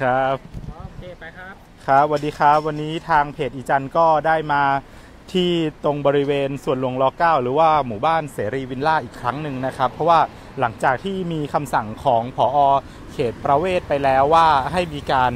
ครับ โอเคไปครับ ครับสวัสดีครับ วันนี้ทางเพจอีจันก็ได้มาที่ตรงบริเวณสวนหลวงร9หรือว่าหมู่บ้านเสรีวิลล่าอีกครั้งหนึ่งนะครับ เพราะว่าหลังจากที่มีคำสั่งของผอเขตประเวศไปแล้วว่าให้มีการ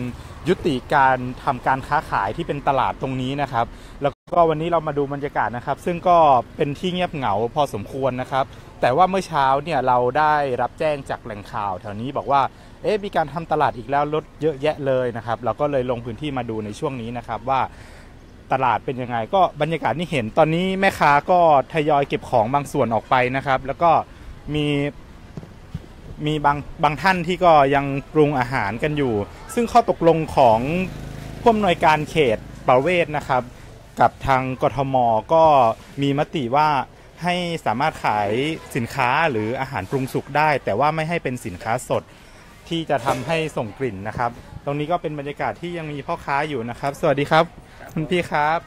ยุติการทำการค้าขายที่เป็นตลาดตรงนี้นะครับ แล้วก็วันนี้เรามาดูบรรยากาศนะครับ ซึ่งก็เป็นที่เงียบเหงาพอสมควรนะครับ แต่ว่าเมื่อเช้าเนี่ยเราได้รับแจ้งจากแหล่งข่าวแถวนี้บอกว่า เอ๊ะมีการทำตลาดอีกแล้วลดเยอะแยะเลยนะครับ เราก็เลยลงพื้นที่มาดูในช่วงนี้นะครับว่าตลาดเป็นยังไง ก็บรรยากาศที่เห็นตอนนี้แม่ค้าก็ทยอยเก็บของบางส่วนออกไปนะครับ แล้วก็มีมีบางบางท่านที่ก็ยังปรุงอาหารกันอยู่ ซึ่งข้อตกลงของผู้อำนวยการเขตประเวศนะครับ กับทางกทมก็มีมติว่า ให้สามารถขายสินค้าหรืออาหารปรุงสุกได้ แต่ว่าไม่ให้เป็นสินค้าสดที่จะทำให้ส่งกลิ่นนะครับ ตรงนี้ก็เป็นบรรยากาศที่ยังมีพ่อค้าอยู่นะครับ สวัสดีครับ คุณพี่ครับ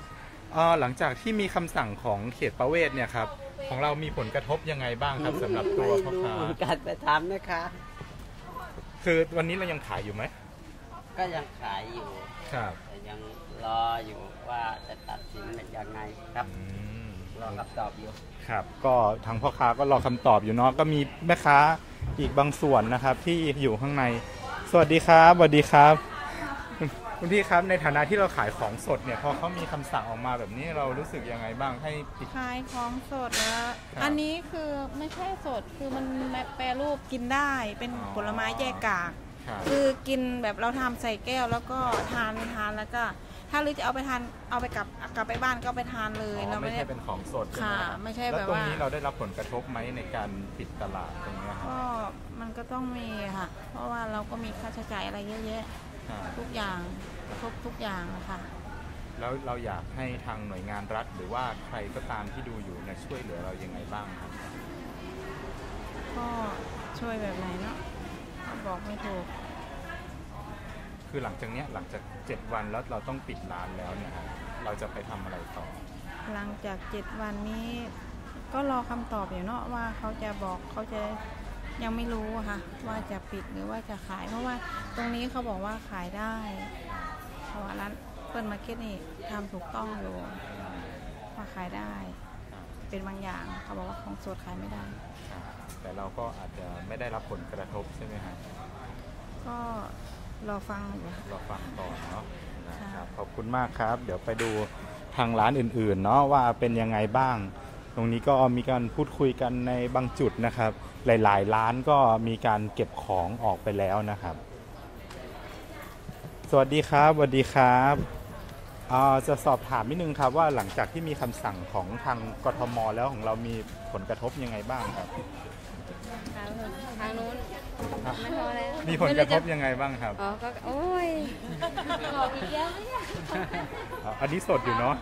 เอ่อหลังจากที่มีคำสั่งของเขตประเวศเนี่ยครับของเรามีผลกระทบยังไงบ้างครับสำหรับตัวพ่อค้าไม่รู้เหมือนกันไปทำนะคะ คือวันนี้เรายังขายอยู่ไหมก็ยังขายอยู่ครับแต่ยังรออยู่ว่าจะตัดสินเป็นยังไงครับอืมรอคำตอบอยู่ ครับก็ทางพ่อค้าก็รอคำตอบอยู่เนาะก็มีแม่ค้าอีกบางส่วนนะครับ ที่อยู่ข้างใน สวัสดีครับสวัสดีครับคุณคุณพี่ครับในฐานะที่เราขายของสดเนี่ยพอเขามีคำสั่งออกมาแบบนี้เรารู้สึกยังไงบ้างให้ปิดขายของสดแล้วครับอันนี้คือไม่ใช่สดคือมันแปรรูปกินได้เป็นอ๋อผลไม้แยกกากครับคือกินแบบเราทำใส่แก้วแล้วก็ทานทานแล้วก็ ถ้าหรือจะเอาไปทานเอาไปกลับกลับไปบ้านก็เอาไปทานเลยอ๋อเราไม่ไม่ได้ใช่เป็นของสดใช่ไหมค่ะครับไม่ใช่แล้วแบบตรงว่านี้เราได้รับผลกระทบไหมในการปิดตลาดตรงเนี้ยครับก็มันก็ต้องมีค่ะ เพราะว่าเราก็มีค่าใช้จ่ายอะไรเยอะแยะครับทุกอย่างครบทุกอย่างนะคะแล้วเราอยากให้ทางหน่วยงานรัฐ หรือว่าใครก็ตามที่ดูอยู่เนี่ยช่วยเหลือเรายังไงบ้างครับก็ช่วยแบบไหนเนาะก็บอกไม่ถูก คือหลังจากเนี้ยหลังจาก 7 วันแล้วเราต้องปิดร้านแล้วเนี่ยครับเราจะไปทำอะไรต่อ หลังจากเจ็ดวันนี้ ก็รอคำตอบอยู่เนาะว่าเขาจะบอกเขาจะยังไม่รู้อะค่ะ ว่าจะปิดหรือว่าจะขาย เพราะว่าตรงนี้เขาบอกว่าขายได้เพราะว่าร้านเปิดมาร์เก็ตนี่ทำถูกต้องอยู่ว่าขายได้ เป็นบางอย่างเขาบอกว่าของสดขายไม่ได้ครับแต่เราก็อาจจะไม่ได้รับผลกระทบใช่ไหมครับก็ รอฟังอยู่ค่ะ รอฟังก่อนเนาะนะครับค่ะขอบคุณมากครับ เดี๋ยวไปดูทางร้านอื่นๆเนาะว่าเป็นยังไงบ้าง ตรงนี้ก็มีการพูดคุยกันในบางจุดนะครับ หลายๆ ร้านก็มีการเก็บของออกไปแล้วนะครับ สวัสดีครับสวัสดีครับอ่าจะสอบถามนิดนึงครับว่าหลังจากที่มีคำสั่งของทางกทมแล้วของเรามีผลกระทบยังไงบ้างครับ ทางนู้นทางนู้น ไม่พอแล้วมีผลกระทบไยังไงบ้างครับ อ๋อ ก็ โอ้ยบอกอีกแล้วเนี่ยอ่าอันนี้สดอยู่เนาะ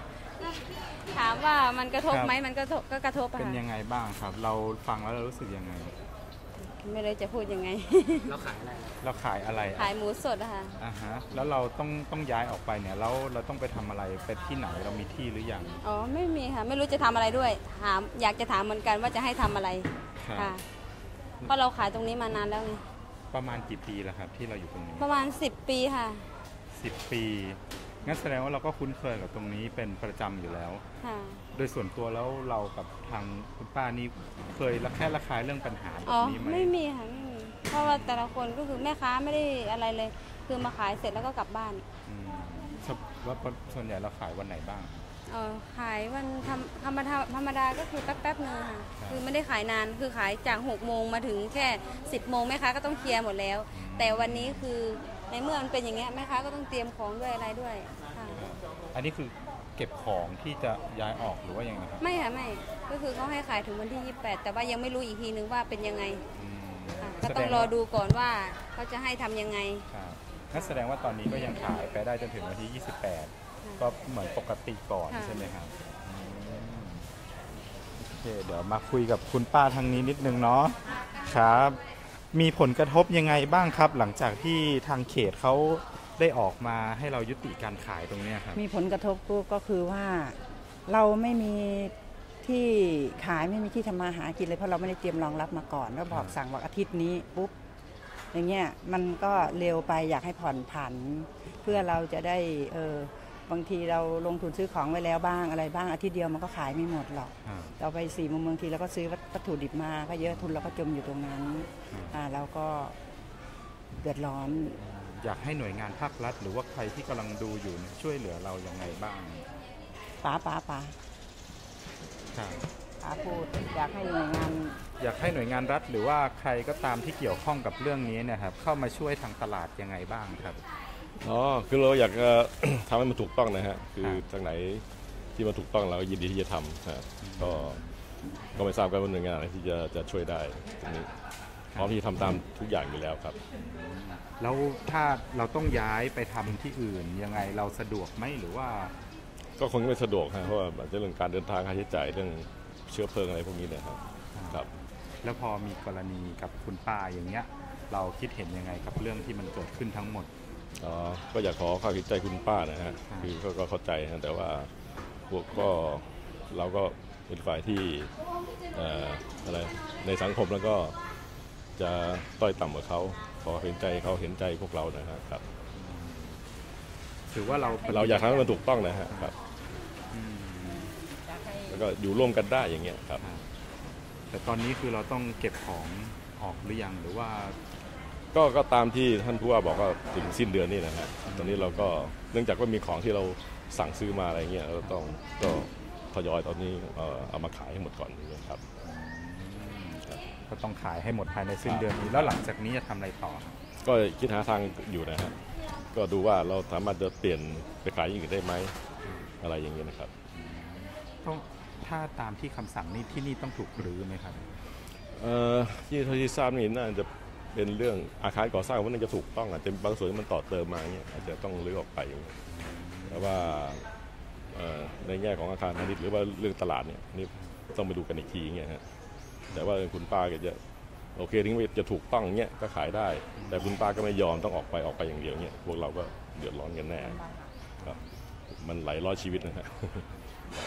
ถามว่ามันกระทบครับ ไหมมันก็กระทบก็กระทบอะเป็นค่ะยังไงบ้างครับ เราฟังแล้วเรารู้สึกยังไง ไม่รู้จะพูดยังไง เราขายอะไรเราขายอะไรขายหมูสดอะค่ะ อ่าฮะ แล้วเราต้องต้องย้ายออกไปเนี่ย แล้วเราต้องไปทำอะไรไปที่ไหนเรามีที่หรือยัง อ๋อ ไม่มีค่ะ ไม่รู้จะทำอะไรด้วย ถาม อยากจะถามเหมือนกันว่าจะให้ทำอะไร ครับ ค่ะ เพราะเราขายตรงนี้มานานแล้วไง ประมาณกี่ปีแล้วครับที่เราอยู่ตรงนี้ ประมาณ 10 ปีค่ะสิบปีงั้นแสดงว่าเราก็คุ้นเคยกับตรงนี้เป็นประจำอยู่แล้ว ค่ะโดยส่วนตัวแล้วเรากับทางคุณป้านี่เคยระแคะระคายเรื่องปัญหาแบอ๋บอนี้ไหมไม่มีค่ะไม่มีเพราะว่าแต่ละคนก็คือแม่ค้าไม่ได้อะไรเลย คือมาขายเสร็จแล้วก็กลับบ้าน อืมชอบว่าส่วนใหญ่เราขายวันไหนบ้าง เออขายวันธรรมธรรมดาธรรมดาก็คือแป๊บๆนึงค่ะครับคือไม่ได้ขายนานคือขายจาก6โมงมาถึงแค่ 10โมงแม่ค้าก็ต้องเคลียร์หมดแล้ว แต่วันนี้คือในเมื่อมันเป็นอย่างเงี้ยแม่ค้าก็ต้องเตรียมของด้วยอะไรด้วยค่ะอันนี้คือเก็บของที่จะย้ายออกหรือว่ายังไงครับไม่ค่ะไม่ก็คือเขาให้ขายถึงวันที่ 28 แต่ว่ายังไม่รู้อีกทีนึงว่าเป็นยังไงอืมค่ะก็แสต้ดองรอดูก่อนว่าเขาจะให้ทำยังไง ครับนั่นแสดงว่าตอนนี้ก็ยังขายไปได้จนถึงวันที่ 28 ก็เหมือนปกติก่อนค่ะ ใช่ไหมครับอืมโอเคเดี๋ยวมาคุยกับคุณป้าทางนี้นิดนึงเนาะครับ มีผลกระทบยังไงบ้างครับ หลังจากที่ทางเขตเขาได้ออกมาให้เรายุติการขายตรงเนี้ยครับ มีผลกระทบก็ก็คือว่าเราไม่มีที่ขายไม่มีที่ทำมาหากินเลยเพราะเราไม่ได้เตรียมรองรับมาก่อนแล้วบอกสั่งว่าอาทิตย์นี้ปุ๊บอย่างเงี้ยมันก็เร็วไปอยากให้ผ่อนผัน เพื่อเราจะได้เออ บางทีเราลงทุนซื้อของไว้แล้วบ้างอะไรบ้างอาทิตย์เดียวมันก็ขายไม่หมดหรอกครับเราไปสี่มุมบางทีเราก็ซื้อวัตถุดิบมาก็เยอะทุนเราก็จมอยู่ตรงนั้นอ่าเราก็เดือดร้อน อยากให้หน่วยงานภาครัฐ หรือว่าใครที่กำลังดูอยู่เนี่ยช่วยเหลือเรายังไงบ้างป้าป้าป้าครับป้าพูดอยากให้หน่วยงานอยากให้หน่วยงานรัฐ หรือว่าใครก็ตามที่เกี่ยวข้องกับเรื่องนี้เนะครับเข้ามาช่วยทางตลาดยังไงบ้างครับ อ๋อคือเราอยากจะทำให้มันถูกต้องนะฮะ คือครับทางไหนที่มันถูกต้องเราก็ยินดีที่จะทำนะฮะก็ก็ไม่ทราบกันว่าหน่วยงานไหนที่จะจะช่วยได้ตรงนี้พร้อมที่จะทำตามทุกอย่างอยู่แล้วครับ แล้วถ้าเราต้องย้ายไปทำที่อื่นยังไงเราสะดวกไหมหรือว่า ก็คงไม่สะดวกฮะเพราะว่าอาจจะเรื่องการเดินทางค่าใช้จ่ายเรื่องเชื้อเพลิงอะไรพวกนี้เนะครับครับ แล้วพอมีกรณีกับคุณป้าอย่างเงี้ย เราคิดเห็นยังไงกับเรื่องที่มันเกิดขึ้นทั้งหมด อ๋อก็อยากขอความเห็นใจคุณป้านะฮะครับคือก็ก็เข้าใจนะแต่ว่าพวกก็เราก็เป็นฝ่ายที่เอ่ออะไรในสังคมแล้วก็จะต้อยต่ำกว่าเขาขอเห็นใจเขาเห็นใจพวกเรานะฮะครับ ถือว่าเราเราอยากทำให้มันถูกต้องนะฮะครับอืมแล้วก็อยู่ร่วมกันได้อย่างเงี้ยครับ แต่ตอนนี้คือเราต้องเก็บของออกหรือยังหรือว่า ก็ก็ตามที่ท่านผู้ว่าบอกว่าถึงสิ้นเดือนนี่นะฮะตอนนี้เราก็เนื่องจากว่ามีของที่เราสั่งซื้อมาอะไรเงี้ยเราต้องก็ทยอยตอนนี้เอ่อเอามาขายให้หมดก่อนอย่างเงี้ยครับ ก็ต้องขายให้หมดภายในสิ้นเดือนนี้ แล้วหลังจากนี้จะทำอะไรต่อครับก็คิดหาทางอยู่นะฮะก็ดูว่าเราสามารถจะเปลี่ยนไปขายอย่างอื่นได้ไหมอะไรอย่างเงี้ยนะครับ ต้องถ้าตามที่คำสั่งนี่ที่นี่ต้องถูกรื้อไหมครับ เอ่อที่เท่าที่ทราบนี่น่าจะ เป็นเรื่องอาคารก่อสร้างว่าน่าจะถูกต้องอาจจะบางส่วนมันต่อเติมมาเงี้ยอาจจะต้องรื้อออกไปอย่างเงี้ยแต่ว่าในแง่ของอาคารพาณิชย์หรือว่าเรื่องตลาดเนี่ยนี่ต้องไปดูกันอีกทีเงี้ยฮะแต่ว่าคุณป้าก็จะโอเคถึงจะถูกต้องเงี้ยก็ขายได้ แต่คุณป้าก็ไม่ยอมต้องออกไปออกไปอย่างเดียวเงี้ยพวกเราก็เดือดร้อนกันแน่ครับมันหลายร้อยชีวิตนะฮะ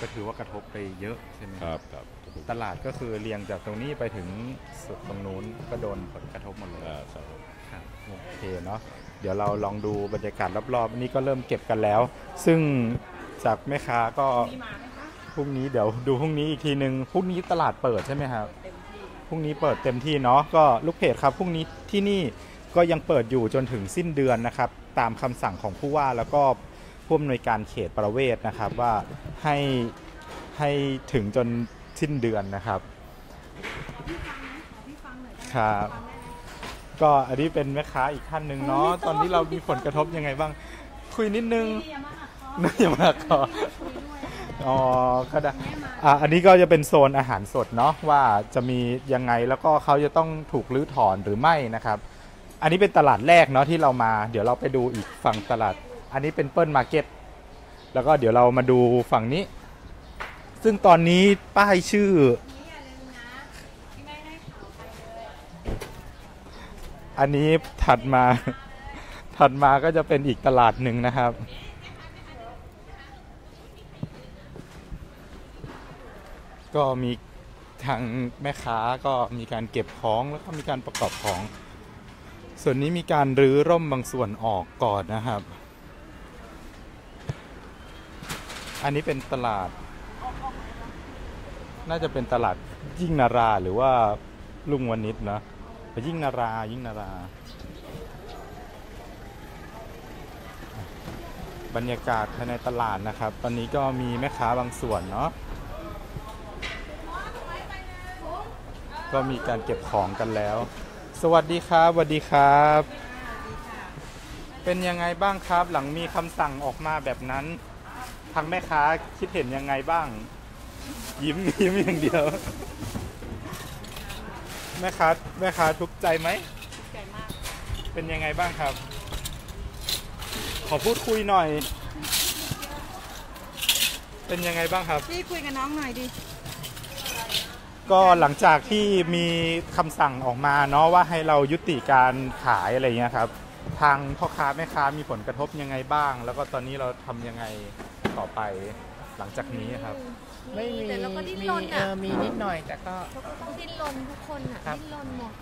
ก็ถือว่ากระทบไปเยอะใช่ไหมครับครับตลาดก็คือเรียงจากตรงนี้ไปถึงสุดตรงนู้นก็โดนผลกระทบหมดเลยอ่าครับครับโอเคเนาะเดี๋ยวเราลองดูบรรยากาศรอบๆอันนี้ก็เริ่มเก็บกันแล้ว ซึ่งจากแม่ค้าก็พรุ่งนี้เดี๋ยวดูพรุ่งนี้อีกทีหนึ่งพรุ่งนี้ตลาดเปิดใช่ไหมครับพรุ่งนี้เปิดเต็มที่เนาะก็ลูกเพจครับพรุ่งนี้ที่นี่ก็ยังเปิดอยู่จนถึงสิ้นเดือนนะครับ ตามคำสั่งของผู้ว่าแล้วก็ ผู้อำนวยการเขตประเวศนะครับว่าให้ให้ถึงจนสิ้นเดือนนะครับครับก็อันนี้เป็นแม่ค้าอีกท่านหนึ่งเนาะตอนนี้เรามีผลกระทบยังไงบ้าง คุยนิดนึงน่าอย่ามาขออ๋อก็ได้อะอันนี้ก็จะเป็นโซนอาหารสดเนาะว่าจะมียังไงแล้วก็เขาจะต้องถูกรื้อถอนหรือไม่นะครับ อันนี้เป็นตลาดแรกเนาะที่เรามา เดี๋ยวเราไปดูอีกฝั่งตลาด อันนี้เป็นเปิ้ลมาร์เก็ตแล้วก็เดี๋ยวเรามาดูฝั่งนี้ ซึ่งตอนนี้ป้ายชื่อ อันนี้ถัดมา ถัดมาก็จะเป็นอีกตลาดหนึ่งนะครับ ก็มีทางแม่ค้าก็มีการเก็บของแล้วก็มีการประกอบของ ส่วนนี้มีการรื้อร่มบางส่วนออกก่อนนะครับ อันนี้เป็นตลาด น่าจะเป็นตลาดยิ่งนาราหรือว่าลุงวนิชนะยิ่งนารายิ่งนารา บรรยากาศภายในตลาดนะครับ ตอนนี้ก็มีแม่ค้าบางส่วนเนาะก็มีการเก็บของกันแล้ว สวัสดีครับสวัสดีครับ เป็นยังไงบ้างครับหลังมีคำสั่งออกมาแบบนั้น ทางแม่ค้าคิดเห็นยังไงบ้าง ยิ้มยิ้มอย่างเดียว แม่ค้าแม่ค้าทุกข์ใจไหมทุกใจมาก เป็นยังไงบ้างครับ ขอพูดคุยหน่อย เป็นยังไงบ้างครับ พี่คุยกับน้องหน่อยดิ ก็หลังจากที่มีคำสั่งออกมาเนาะว่าให้เรายุติการขายอะไรเงี้ยครับ ทางพ่อค้าแม่ค้ามีผลกระทบยังไงบ้าง แล้วก็ตอนนี้เราทำยังไง ต่อไปหลังจากนี้ครับ ไม่มีแต่เราก็ดิ้นมีรนเออะอมีนิดหน่อยแต่ก็ดิ้นรนทุกคนอะครับ ดิ้นรนหมด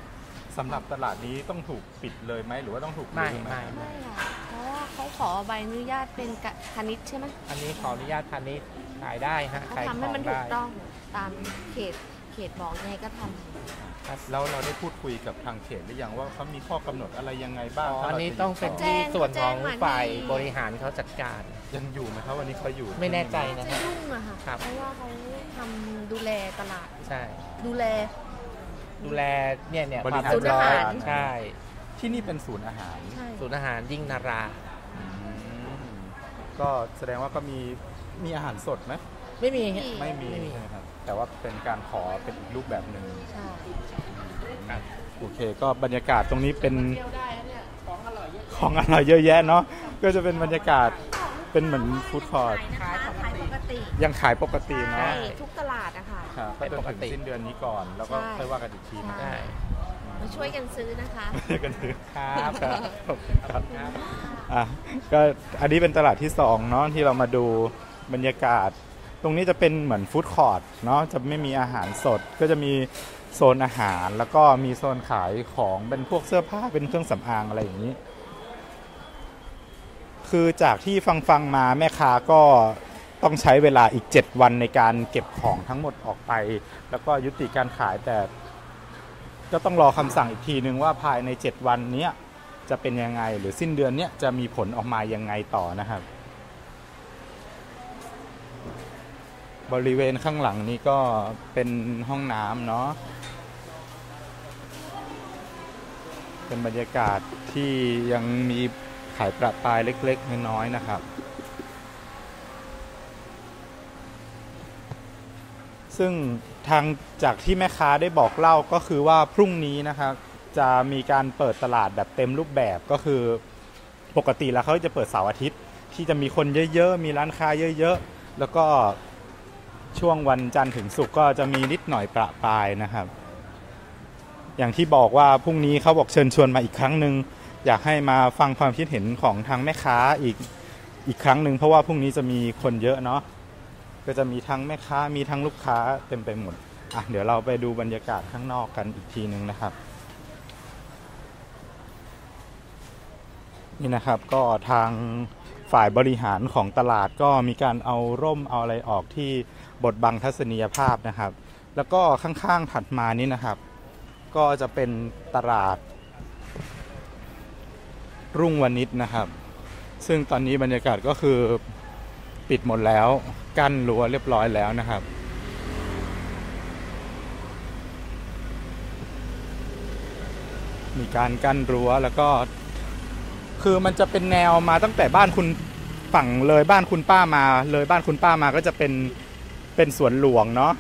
สำหรับตลาดนี้ต้องถูกปิดเลยไหมหรือว่าต้องถูกไม่รื้อไหมไม่ไม่ไม่ค่ะเพราะว่าเขาขอใบอนุญาตเป็นกะพาณิชย์ใช่ไหมอันนี้ขออนุญาตพาณิชย์ขายได้ฮะเขาขายขทำให้องมันถูได้กต้องตามเขตเขตบอกยังไงก็ทำ ครับแล้วเราได้พูดคุยกับทางเขตหรือยังว่าเขามีข้อกำหนดอะไรยังไงบ้างอ๋อถ้าอันเรานี้จะต้องเป็นยื่แจ้ที่งส่วนของแจ้งมาฝ่ายที่บริหารเขาจัดการ ยังอยู่ไหมครับวันนี้เขาอยู่ไม่แน่ใจนะจะฮะยุ่งอะค่ะ ครับ เพราะว่าเขาทำดูแลตลาด ใช่ ดูแล ดูแลเนี่ยเนี่ยบริควมหารศูนย์อาหาร ใช่ ที่นี่เป็นศูนย์อาหาร ใช่ ศูนย์อาหารยิ่งนารา อืมก็แสดงว่าก็มีมีอาหารสดไหมไม่มีฮะไม่มีไม่มี ใช่ไหมครับ แต่ว่าเป็นการขอเป็นอีกรูปแบบหนึ่งใช่โอเค ก็บรรยากาศตรงนี้เป็นของอร่อยเยอะแยะเนาะก็จะเป็นบรรยากาศเป็นเหมือนฟู้ดคอร์ทขายขายปกติ ยังขายปกติใช่เนาะทุกตลาดอะค่ะครับก็จนถึงสิ้นเดือนนี้ก่อน แล้วก็ใช่ค่อยว่ากันอีกทีนะใช่ได้มาช่วยกันซื้อนะคะกันถือครับครับขอบคุณครับอะก็อันนี้เป็นตลาดที่สองเนาะที่เรามาดูบรรยากาศ ตรงนี้จะเป็นเหมือนฟู้ดคอร์ทเนาะจะไม่มีอาหารสดก็จะมีโซนอาหารแล้วก็มีโซนขายของเป็นพวกเสื้อผ้าเป็นเครื่องสำอางอะไรอย่างนี้ คือจากที่ฟังฟังมาแม่ค้าก็ต้องใช้เวลาอีก 7 วันในการเก็บของทั้งหมดออกไป แล้วก็ยุติการขายแต่ ก็ต้องรอคำสั่งอีกทีนึงว่าภายใน 7 วันนี้จะเป็นยังไงหรือสิ้นเดือนนี้จะมีผลออกมายังไงต่อนะครับ บริเวณข้างหลังนี้ก็เป็นห้องน้ำเนาะเป็นบรรยากาศที่ยังมีขายประปายเล็กๆน้อยๆนะครับ ซึ่งทางจากที่แม่ค้าได้บอกเล่าก็คือว่าพรุ่งนี้นะครับ จะมีการเปิดตลาดแบบเต็มรูปแบบก็คือปกติแล้วเขาจะเปิดเสาร์อาทิตย์ ที่จะมีคนเยอะๆ มีร้านค้าเยอะๆ แล้วก็ ช่วงวันจันทร์ถึงศุกร์ก็จะมีนิดหน่อยประปรายนะครับ อย่างที่บอกว่าพรุ่งนี้เขาบอกเชิญชวนมาอีกครั้งหนึ่งอยากให้มาฟังความคิดเห็นของทางแม่ค้าอีกอีกครั้งหนึ่งเพราะว่าพรุ่งนี้จะมีคนเยอะเนาะก็จะมีทั้งแม่ค้ามีทั้งลูกค้าเต็มไปหมดอะเดี๋ยวเราไปดูบรรยากาศข้างนอกกันอีกทีหนึ่งนะครับ นี่นะครับก็ทางฝ่ายบริหารของตลาดก็มีการเอาร่มเอาอะไรออกที่บทบังทัศนียภาพนะครับ แล้วก็ข้างๆถัดมานี้นะครับ ก็จะเป็นตลาด รุ่งวณิชนะครับ ซึ่งตอนนี้บรรยากาศก็คือปิดหมดแล้วกั้นรั้วเรียบร้อยแล้วนะครับมีการกั้นรั้วแล้วก็ คือมันจะเป็นแนวมาตั้งแต่บ้านคุณฝั่งเลยบ้านคุณป้ามา เลยบ้านคุณป้ามาก็จะเป็นเป็นสวนหลวงเนาะ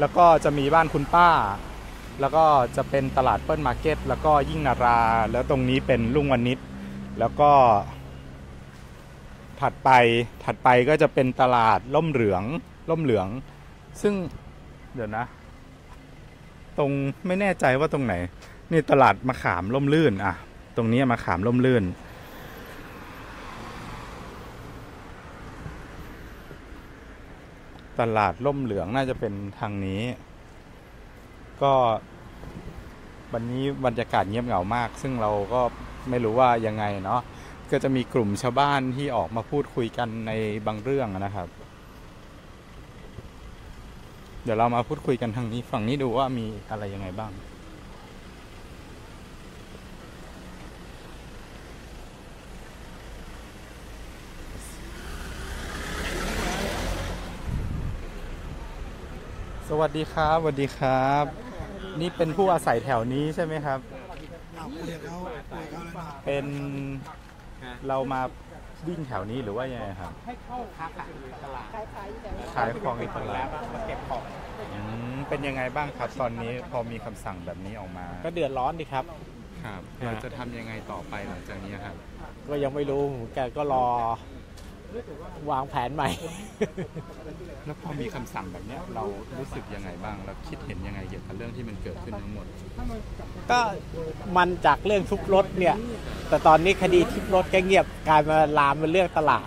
แล้วก็จะมีบ้านคุณป้า แล้วก็จะเป็นตลาดเปิ้ลมาร์เก็ตแล้วก็ยิ่งนารา แล้วตรงนี้เป็นลุงวันนิดแล้วก็ ถัดไปถัดไปก็จะเป็นตลาดล่มเหลืองล่มเหลือง ซึ่งเดี๋ยวนะ ตรงไม่แน่ใจว่าตรงไหน นี่ตลาดมะขามล่มลื่นอะ ตรงนี้มะขามล่มลื่น ตลาดล่มเหลืองน่าจะเป็นทางนี้ ก็วันนี้บรรยากาศเงียบเหงามาก ซึ่งเราก็ไม่รู้ว่ายังไงเนาะก็จะมีกลุ่มชาวบ้านที่ออกมาพูดคุยกันในบางเรื่องนะครับ เดี๋ยวเรามาพูดคุยกันทางนี้ฝั่งนี้ดูว่ามีอะไรยังไงบ้าง วัสดีครับสวัสดีครับ นี่เป็นผู้อาศัยแถวนี้ใช่ไหมครับเป็นเรามาวิ่งแถวนี้หรือว่ายังไงครับให้เข้าค้าขายตลาดขายของในตลาดมาเก็บของอืมเป็นยังไงบ้างครับ ตอนนี้พอมีคำสั่งแบบนี้ออกมาก็เดือดร้อนดิครับ ครับ เราจะทำยังไงต่อไปหลังจากนี้ครับ ก็ยังไม่รู้เหมือนกันก็รอ วางแผนใหม่ แล้วพอมีคำสั่งแบบเนี้ยเรารู้สึกยังไงบ้างเราคิดเห็นยังไงเกี่ยวกับเรื่องที่มันเกิดขึ้นทั้งหมด ก็มันจากเรื่องทุบรถเนี่ย แต่ตอนนี้คดีทุบรถก็เงียบกลายมาลามเป็นเรื่องตลาด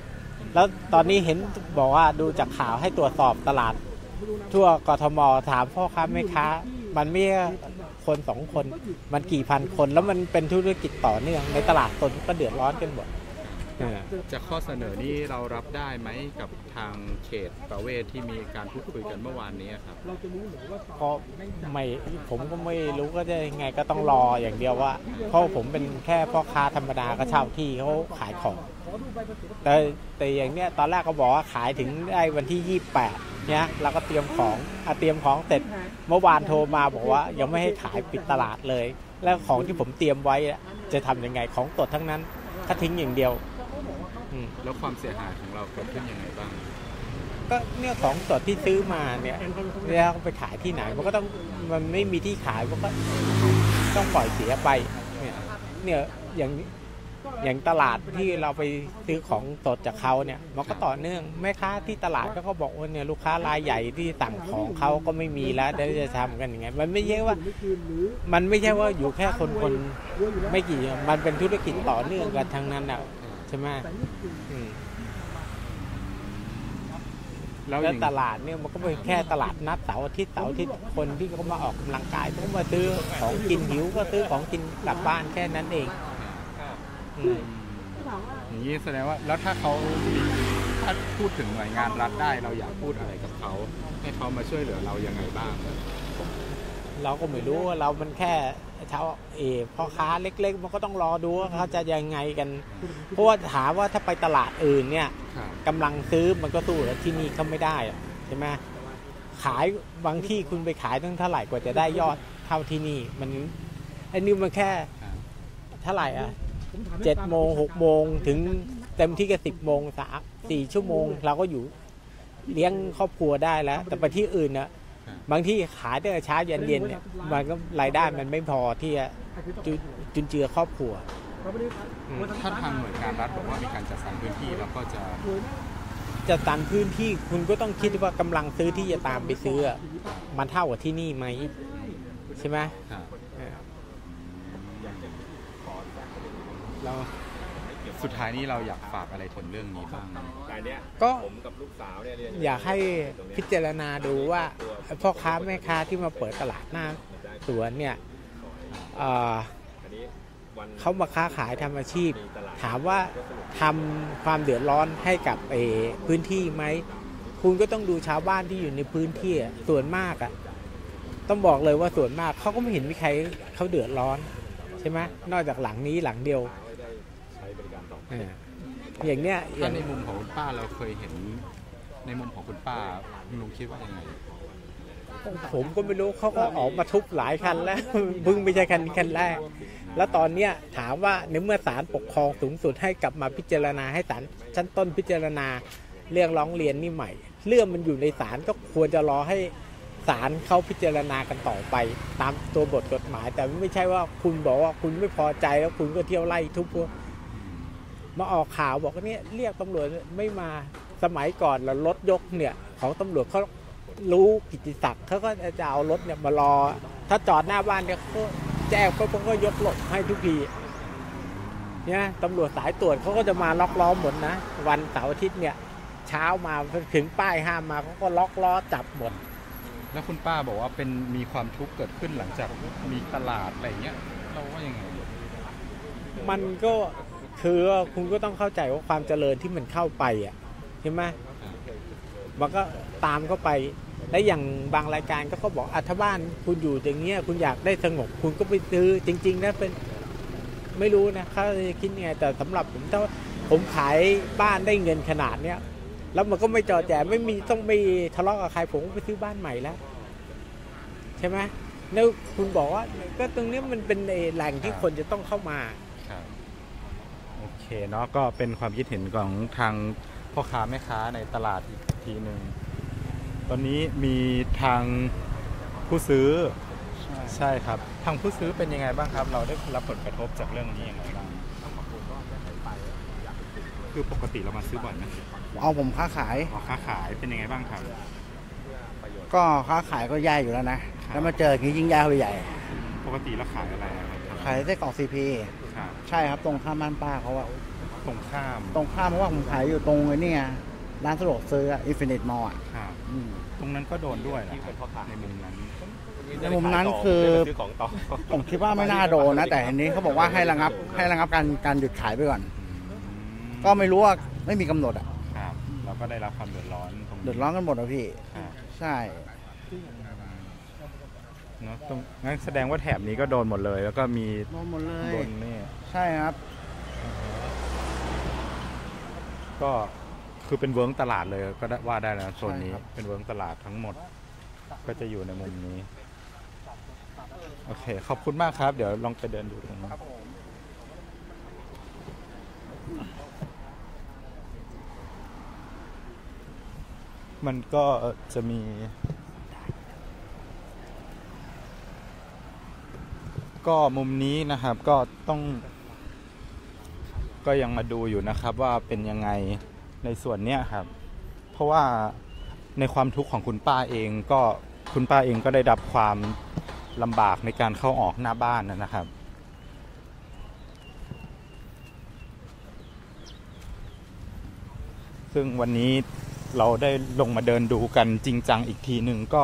แล้วตอนนี้เห็นบอกว่าดูจากข่าวให้ตรวจสอบตลาด ทั่วกทมถามพ่อค้าแม่ค้า มันไม่คคนสองคน มันกี่พันคน แล้วมันเป็นธุรกิจต่อเนื่องในตลาดตนก็เดือดร้อนกันหมดเออ จากข้อเสนอนี้เรารับได้ไหมกับทางเขตประเวศที่มีการพูดคุยกันเมื่อวานนี้ครับก็ไม่ผมก็ไม่รู้ก็จะยังไงก็ต้องรออย่างเดียวว่า เพราะผมเป็นแค่พ่อค้าธรรมดาก็เช่าที่เขาขายของ แต่แต่อย่างเนี้ยตอนแรกก็บอกว่าขายถึงได้วันที่ 28 เนี่ยเราก็เตรียมของอเตรียมของเสร็จเมื่อวานโทรมาบอกว่า ยังไม่ให้ขายปิดตลาดเลย แล้วของที่ผมเตรียมไว้จะทำยังไงของตดทั้งนั้นถ้าทิ้งอย่างเดียว อืมแล้วความเสียหายของเราเกิดขึ้นยังไงบ้าง ก็เนี่ยของสดที่ซื้อมาเนี่ยแล้วไปขายที่ไหนมันก็ต้องมันไม่มีที่ขายมันก็ต้องปล่อยเสียไปเนี่ยเนี่ยอย่างอย่างตลาดที่เราไปซื้อของสดจากเขาเนี่ยมันก็ต่อเนื่องแม่ค้าที่ตลาดก็ก็บอกว่าเนี่ยลูกค้ารายใหญ่ที่สั่งของเขาก็ไม่มีแล้วเดี๋ยวจะทำกันยังไงมันไม่ใช่ว่า มันไม่ใช่ว่าอยู่แค่คนคนไม่กี่มันเป็นธุรกิจต่อเนื่องกันทั้งนั้นอะ ใช่ไหมอืมแล้วอแล้วย่างตลาดเนี่ยมันก็เป็นแค่ตลาดนัดเสาร์อาทิตย์เสาร์อาทิตย์คนที่เขามาออกกำลังกายเขามาซื้อของกินหิวก็ซื้อของกินกลับบ้านแค่นั้นเองอืมอย่างนี้แสดงว่า แล้วถ้าเขามีถ้าพูดถึงหน่วยงานรัฐได้เราอยากพูดอะไรกับเขา ให้เขามาช่วยเหลือเรายังไงบ้าง เราก็ไม่รู้ว่าเรามันแค่เช้าเออพ่อค้าเล็ก ๆ มันก็ต้องรอดูว่าเขาจะยังไงกัน เพราะว่าถามว่าถ้าไปตลาดอื่นเนี่ยครับกำลังซื้อมันก็สู้แล้วที่นี่เขาไม่ได้อะใช่ไหมขายบางที่คุณไปขายตั้งเท่าไหร่กว่าจะได้ยอดเท่าที่นี่ มันอันนี้มันแค่เท่าไหร่อะเจ็ดโมงหกโมงถึงเต็มที่ก็สิบโมงสามสี่ชั่วโมง เราก็อยู่เลี้ยงครอบครัวได้แล้ว แต่ไปที่อื่นนะ บางที่ขายตั้งแต่เช้ายันเย็นเนี่ยมันก็รายได้มันไม่พอที่จะจุจุนเจือครอบครัวอืมถ้าทางหน่วยงานรัฐบอกว่ามีการจัดสรรพื้นที่แล้วก็จะจะตันพื้นที่คุณก็ต้องคิดว่ากำลังซื้อที่จะตามไปซื้ออะมันเท่ากับที่นี่ไหมใช่ไหมครับเออเรา สุดท้ายนี้เราอยากฝากอะไรถึงเรื่องนี้บ้างก็อยากให้พิจารณาดูว่าพ่อค้าแม่ค้าที่มาเปิดตลาดหน้าสวนเนี่ยเอ่อเขามาค้าขายทำอาชีพ ถามว่าทำความเดือดร้อนให้กับเออพื้นที่ไหม คุณก็ต้องดูชาวบ้านที่อยู่ในพื้นที่อะส่วนมากอะต้องบอกเลยว่าส่วนมากเขาก็ไม่เห็นมีใครเขาเดือดร้อนใช่ไหมนอกจากหลังนี้หลังเดียว อออย่างเนี้ยอถ้าย่างในมุมของคุณป้าเราเคยเห็น ในมุมของคุณป้าลุงคิดว่ายังไงผมก็ไม่รู้เขาก็ออกมาทุบหลายคันแล้วเพิ่งไม่ใช่คันนี้คันแรก แล้วตอนเนี้ยถามว่าในเมื่อศาลปกครองสูงสุดให้กลับมาพิจารณาให้ศาลชั้นต้นพิจารณาเรื่องร้องเรียนนี่ใหม่ เรื่องมันอยู่ในศาลก็ควรจะรอให้ศาลเขาพิจารณากันต่อไป ตามตัวบทกฎหมาย แต่ไม่ใช่ว่าคุณบอกว่าคุณไม่พอใจแล้วคุณก็เที่ยวไล่ทุบพวก มาออกข่าวบอกว่าเนี่ยเรียกตำรวจไม่มาสมัยก่อนแล้วรถยกเนี่ยของตำรวจเขารู้กิตติศักดิ์เขาก็จะเอารถเนี่ยมารอ ถ้าจอดหน้าบ้านเนี่ยเขาแจ้งก็เขาก็ยกหลบให้ทุกทีเนี่ยตำรวจสายตรวจเขาก็จะมาล็อกล้อมหมดนะ วันเสาร์อาทิตย์เนี่ย เช้ามาถึงป้ายห้ามมาเขาก็ล็อกล้อจับหมด แล้วคุณป้าบอกว่าเป็นมีความทุกข์เกิดขึ้นหลังจากมีตลาดอะไรอย่างเงี้ยเราว่ายังไงมันก็ คือว่าคุณก็ต้องเข้าใจว่าความเจริญที่มันเข้าไปอะใช่ไหมมันก็ตามเข้าไป และอย่างบางรายการก็เขาบอกอัธบ้านคุณอยู่อย่างเงี้ยคุณอยากได้สงบคุณก็ไปซื้อจริงๆนะเป็นไม่รู้นะเขาจะคิดยังไง แต่สำหรับผมถ้าผมขายบ้านได้เงินขนาดเนี้ยแล้วมันก็ไม่จอแจไม่มีต้องไปทะเลาะกับใครผมก็ไปซื้อบ้านใหม่แล้ว ใช่ไหมแล้วคุณบอกว่าก็ตรงนี้มันเป็นแหล่งที่คนจะต้องเข้ามา เคเนาะก็เป็นความคิดเห็นของทางพ่อค้าแม่ค้าในตลาดอีกทีหนึ่งตอนนี้มีทางผู้ซื้อใช่ครับ ทางผู้ซื้อเป็นยังไงบ้างครับ เราได้รับผลกระทบจากเรื่องนี้ยังไงบ้างคือปกติเรามาซื้อบ่อยไหมเอาผมค้าขายอ๋อค้าขายเป็นยังไงบ้างครับ ก็ค้าขายก็แย่อยู่แล้วนะ แล้วมาเจออย่างนี้ยิ่งแย่ไปใหญ่ ปกติเราขายอะไรอะครับขายไส้กรอกซีพีครับ ใช่ครับตรงข้ามบ้านป้าเขาอะตรงข้ามตรงข้ามเพราะว่าผมขายอยู่ตรงไอ้นี่ไงร้านสะดวกซื้ออินฟินิตมอลอะครับอืม ตรงนั้นก็โดนด้วยเหรอครับในมุมนั้น ในมุมนั้นคือ ซื้อของต่อผมคิดว่าไม่น่าโดนนะ แต่อันนี้เขาบอกว่าให้ระงับ ให้ระงับการการหยุดขายไปก่อน ก็ไม่รู้ว่าไม่มีกำหนดอะครับ เราก็ได้รับความเดือดร้อนตรงนี้เดือดร้อนกันหมดอะพี่ ครับ ใช่ เนาะตรงงั้นแสดงว่าแถบนี้ก็โดนหมดเลย แล้วก็มีโดนหมดเลยโดนนี่ใช่ครับ ก็คือเป็นเวิร์กตลาดเลยก็ได้ว่าได้นะโซนนี้ใช่ครับเป็นเวิร์กตลาดทั้งหมด ก็จะอยู่ในมุมนี้ โอเค ขอบคุณมากครับ เดี๋ยวลองไปเดินดูตรงนี้นมันก็จะมี ก็มุมนี้นะครับก็ต้อง ก็ยังมาดูอยู่นะครับว่าเป็นยังไงในส่วนเนี้ยครับ เพราะว่าในความทุกข์ของคุณป้าเองก็คุณป้าเองก็ได้รับความลำบากในการเข้าออกหน้าบ้านนะนะครับซึ่งวันนี้เราได้ลงมาเดินดูกันจริงจังอีกทีหนึ่งก็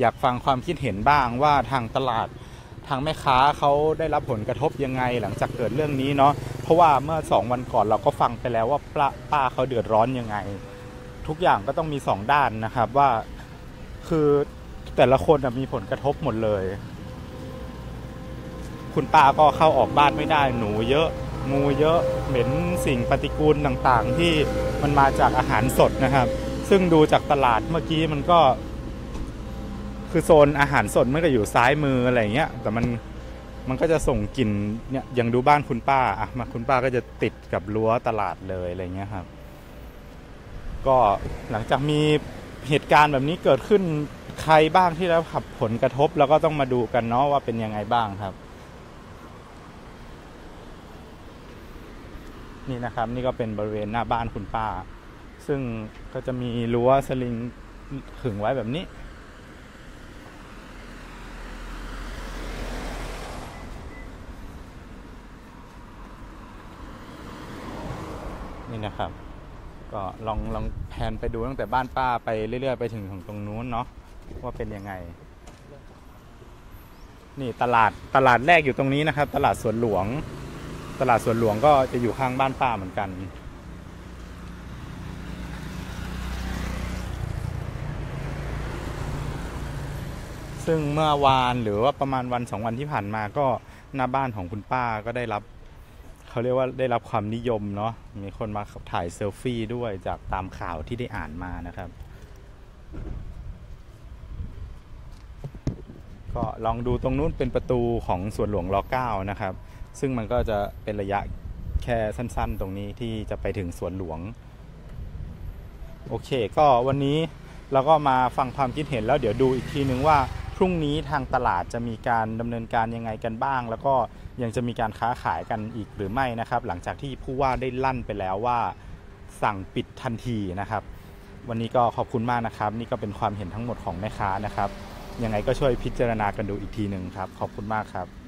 อยากฟังความคิดเห็นบ้างว่าทางตลาด ทางแม่ค้าเขาได้รับผลกระทบยังไงหลังจากเกิดเรื่องนี้เนาะเพราะว่าเมื่อสองวันก่อนเราก็ฟังไปแล้วว่าป้าป้าเขาเดือดร้อนยังไง ทุกอย่างก็ต้องมีสองด้านนะครับว่าคือแต่ละคนมีผลกระทบหมดเลย คุณป้าก็เข้าออกบ้านไม่ได้หนูเยอะงูเยอะเหม็นสิ่งปฏิกูลต่างๆ ที่มันมาจากอาหารสดนะครับ ซึ่งดูจากตลาดเมื่อกี้มันก็ คือโซนอาหารสดมันก็อยู่ซ้ายมืออะไรเงี้ย แต่มันมันก็จะส่งกลิ่นเนี่ยอย่างดูบ้านคุณป้าอะมาคุณป้าก็จะติดกับรั้วตลาดเลยอะไรเงี้ยครับ ก็หลังจากมีเหตุการณ์แบบนี้เกิดขึ้นใครบ้างที่ได้รับผลกระทบแล้วก็ต้องมาดูกันเนาะว่าเป็นยังไงบ้างครับ นี่นะครับ นี่ก็เป็นบริเวณหน้าบ้านคุณป้า ซึ่งก็จะมีรั้วสลิงขึงไว้แบบนี้ นะครับ ก็ลองลองแผนไปดูตั้งแต่บ้านป้าไปเรื่อยๆไปถึงตรงนู้นเนาะว่าเป็นยังไง นี่ตลาดตลาดแรกอยู่ตรงนี้นะครับ ตลาดสวนหลวง ตลาดสวนหลวงก็จะอยู่ข้างบ้านป้าเหมือนกันซึ่งเมื่อวานหรือว่าประมาณวันสองวันที่ผ่านมาก็หน้าบ้านของคุณป้าก็ได้รับ เขาเรียกว่าได้รับความนิยมเนาะมีคนมาถ่ายเซลฟี่ด้วยจากตามข่าวที่ได้อ่านมานะครับ ก็ลองดูตรงนู้นเป็นประตูของสวนหลวงรเก้านะครับ ซึ่งมันก็จะเป็นระยะแค่สั้นๆ ตรงนี้ที่จะไปถึงสวนหลวง โอเค ก็วันนี้เราก็มาฟังความคิดเห็นแล้วเดี๋ยวดูอีกทีนึงว่า รุ่งนี้ทางตลาดจะมีการดำเนินการยังไงกันบ้าง แล้วก็ยังจะมีการค้าขายกันอีกหรือไม่นะครับ หลังจากที่ผู้ว่าได้ลั่นไปแล้วว่าสั่งปิดทันทีนะครับ วันนี้ก็ขอบคุณมากนะครับ นี่ก็เป็นความเห็นทั้งหมดของแม่ค้านะครับ ยังไงก็ช่วยพิจารณากันดูอีกทีหนึ่งครับ ขอบคุณมากครับ